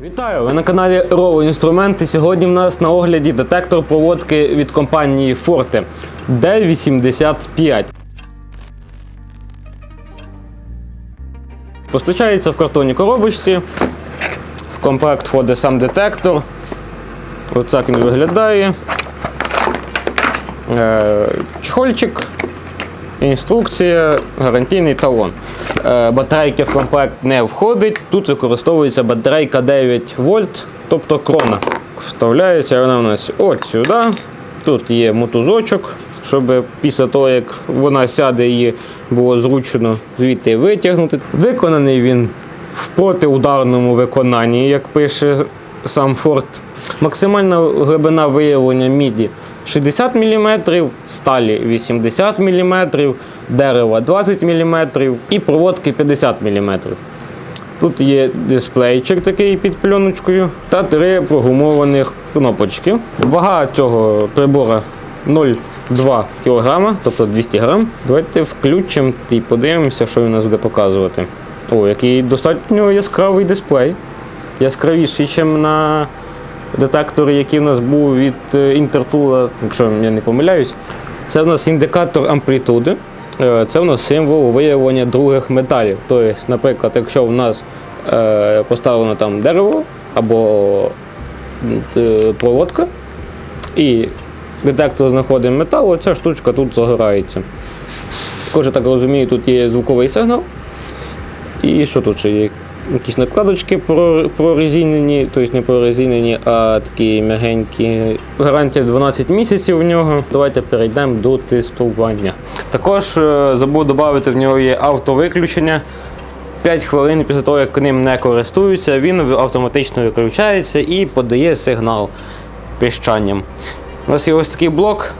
Вітаю! Ви на каналі Рово Інструменти. Сьогодні в нас на огляді детектор проводки від компанії Forte D85. Постачається в картонній коробочці. В комплект входить сам детектор. Ось так він виглядає. Е, Чхольчик, інструкція, гарантійний талон. Е, Батарейки в комплект не входить. Тут використовується батарейка 9 вольт, тобто крона. Вставляється вона у нас от сюди. Тут є мотузочок, щоб після того, як вона сяде, її було зручно звідти витягнути. Виконаний він в протиударному виконанні, як пише сам Форд. Максимальна глибина виявлення міді 60 мм, сталі 80 мм, дерева 20 мм і проводки 50 мм. Тут є дисплейчик такий під пленочкою та три прогумованих кнопочки. Вага цього прибора 0,2 кг, тобто 200 г. Давайте включимо і подивимося, що він нас буде показувати. О, який достатньо яскравий дисплей. Яскравіший, ніж на детекторі, який в нас був від е, Інтертула, якщо я не помиляюсь. Це в нас індикатор амплітуди. Е, Це в нас символ виявлення других металів. Тобто, наприклад, якщо в нас е, поставлено там дерево або е, проводка, і детектор знаходить метал, оця штучка тут загорається. Також, я так розумію, тут є звуковий сигнал. І що тут ще є? Якісь накладочки про- прорезинені, тобто не прорезинені, а такі м'ягенькі. Гарантія 12 місяців в нього. Давайте перейдемо до тестування. Також е, забув додати, в нього є автовиключення. 5 хвилин після того, як ним не користуються, він автоматично виключається і подає сигнал піщанням. У нас є ось такий блок,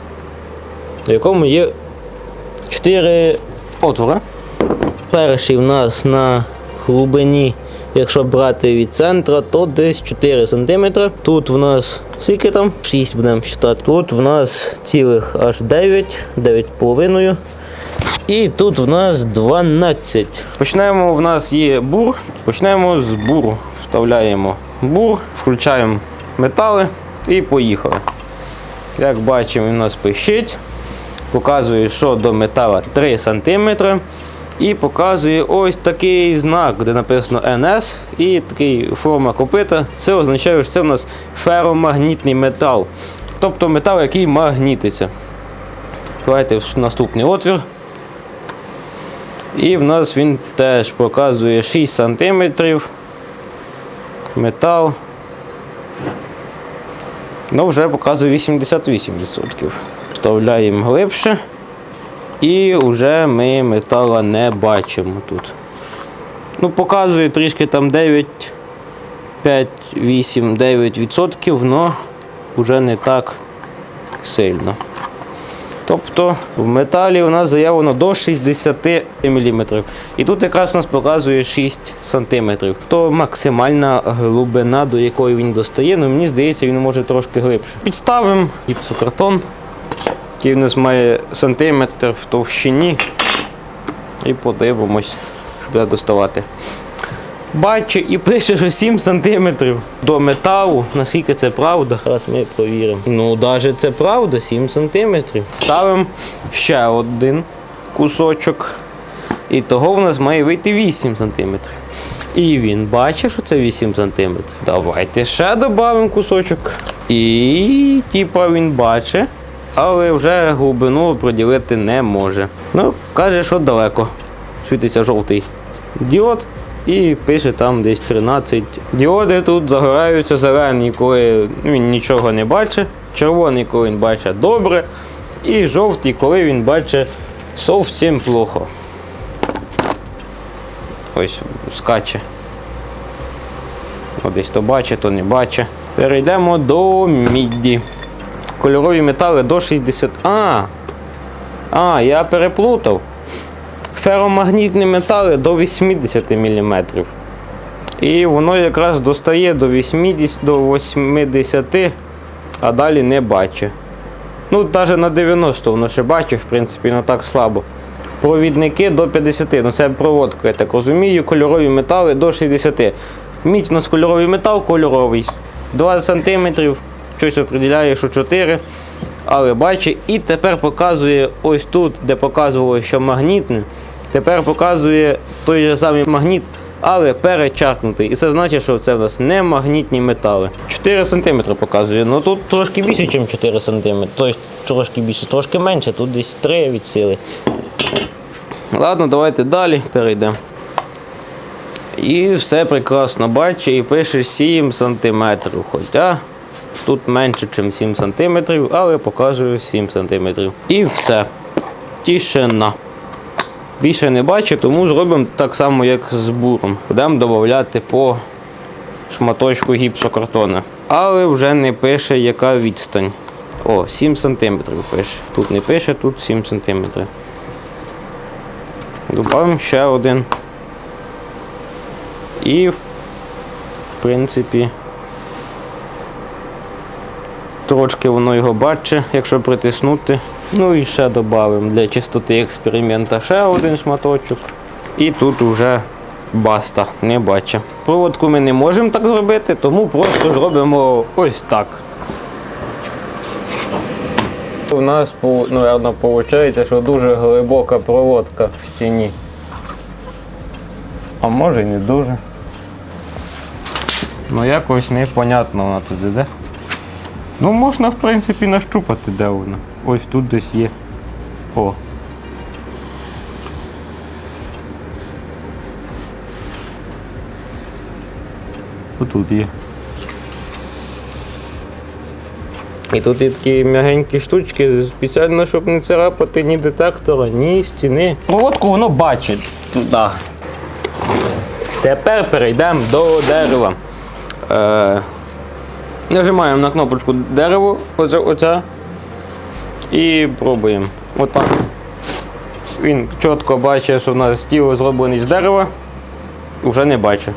в якому є 4 отвори. Перший в нас на глибині, якщо брати від центра, то десь 4 см. Тут в нас скільки там? 6 будемо вважати. Тут в нас цілих аж 9, 9,5. І тут в нас 12. Почнемо, в нас є бур. Почнемо з буру. Вставляємо бур, включаємо метали і поїхали. Як бачимо, у нас пищить. Показує, що до метала 3 см. І показує ось такий знак, де написано NS і такий форма копита. Це означає, що це у нас феромагнітний метал. Тобто метал, який магнітиться. Давайте в наступний отвір. І в нас він теж показує 6 см. Метал. Ну, вже показує 88%. Вставляємо глибше. І вже ми метала не бачимо тут. Ну, показує трішки там 9, 5, 8, 9%, але вже не так сильно. Тобто в металі у нас заявлено до 60 мм. І тут якраз у нас показує 6 см. То максимальна глибина, до якої він достає, ну мені здається, він може трошки глибше. Підставимо гіпсокартон, який в нас має сантиметр в товщині. І подивимось, що буде доставати. Бачу і пише, що 7 см до металу. Наскільки це правда? Зараз ми провіримо. Ну, навіть це правда, 7 см. Ставимо ще один кусочок. І того в нас має вийти 8 см. І він бачить, що це 8 см. Давайте ще додамо кусочок. І типа він бачить, але вже глибину приділити не може. Ну, каже, що далеко. Світиться жовтий діод. І пише там десь 13. Діоди тут загораються зелені, коли він нічого не бачить, червоний, коли він бачить добре, і жовтий, коли він бачить зовсім плохо. Ось скаче. О, десь то бачить, то не бачить. Перейдемо до мідді. Кольорові метали до 60. А! А, я переплутав. Феромагнітні метали до 80 мм. І воно якраз достає до 80, до 80, а далі не бачить. Ну, навіть на 90 воно ще бачить, в принципі, не так слабо. Провідники до 50, ну це проводка, я так розумію, кольорові метали до 60. Мідь у нас кольоровий метал, кольоровий. 20 см, щось определяє, що 4. Але бачить, і тепер показує ось тут, де показувало, що магнітне. Тепер показує той же самий магніт, але перечеркнутий. І це значить, що це в нас не магнітні метали. 4 см показує. Ну тут трошки більше, ніж 4 см. Тобто трошки більше, трошки менше, тут десь 3 від сили. Ладно, давайте далі перейдемо. І все прекрасно бачить і пише 7 см. Хоча тут менше, ніж 7 см, але показує 7 см. І все. Тишина. Більше не бачу, тому зробимо так само, як з буром. Будемо додати по шматочку гіпсокартону. Але вже не пише, яка відстань. О, 7 см пише. Тут не пише, тут 7 см. Добавимо ще один. І, в принципі, трошки воно його бачить, якщо притиснути. Ну і ще додамо для чистоти експеримента ще один шматочок. І тут вже баста, не бачить. Проводку ми не можемо так зробити, тому просто зробимо ось так. У нас, мабуть, виходить, що дуже глибока проводка в стіні. А може і не дуже. Ну якось непонятно вона тут іде. Ну можна в принципі нащупати, де вона. Ось тут десь є. О. Отут є. І тут є такі м'ягенькі штучки, спеціально, щоб не царапати ні детектора, ні стіни. Проводку воно бачить туди. Тепер перейдемо до дерева. Е, нажимаємо на кнопочку дерево, оце, оця, і пробуємо. Отак. Він чітко бачить, що в нас стіл зроблений з дерева, вже не бачить.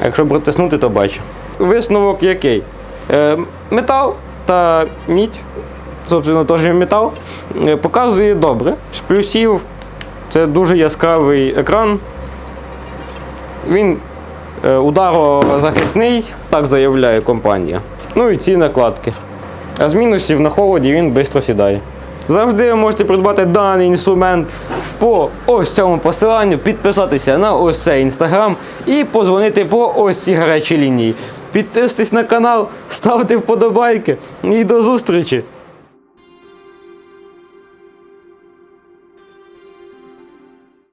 А якщо притиснути, то бачить. Висновок який? Е, метал та мідь, собственно, теж метал, е, показує добре. З плюсів це дуже яскравий екран. Він ударозахисний, так заявляє компанія. Ну і ці накладки. А з мінусів на холоді він швидко сідає. Завжди ви можете придбати даний інструмент по ось цьому посиланню, підписатися на ось цей інстаграм і позвонити по ось цій гарячій лінії. Підписуйтесь на канал, ставте вподобайки і до зустрічі!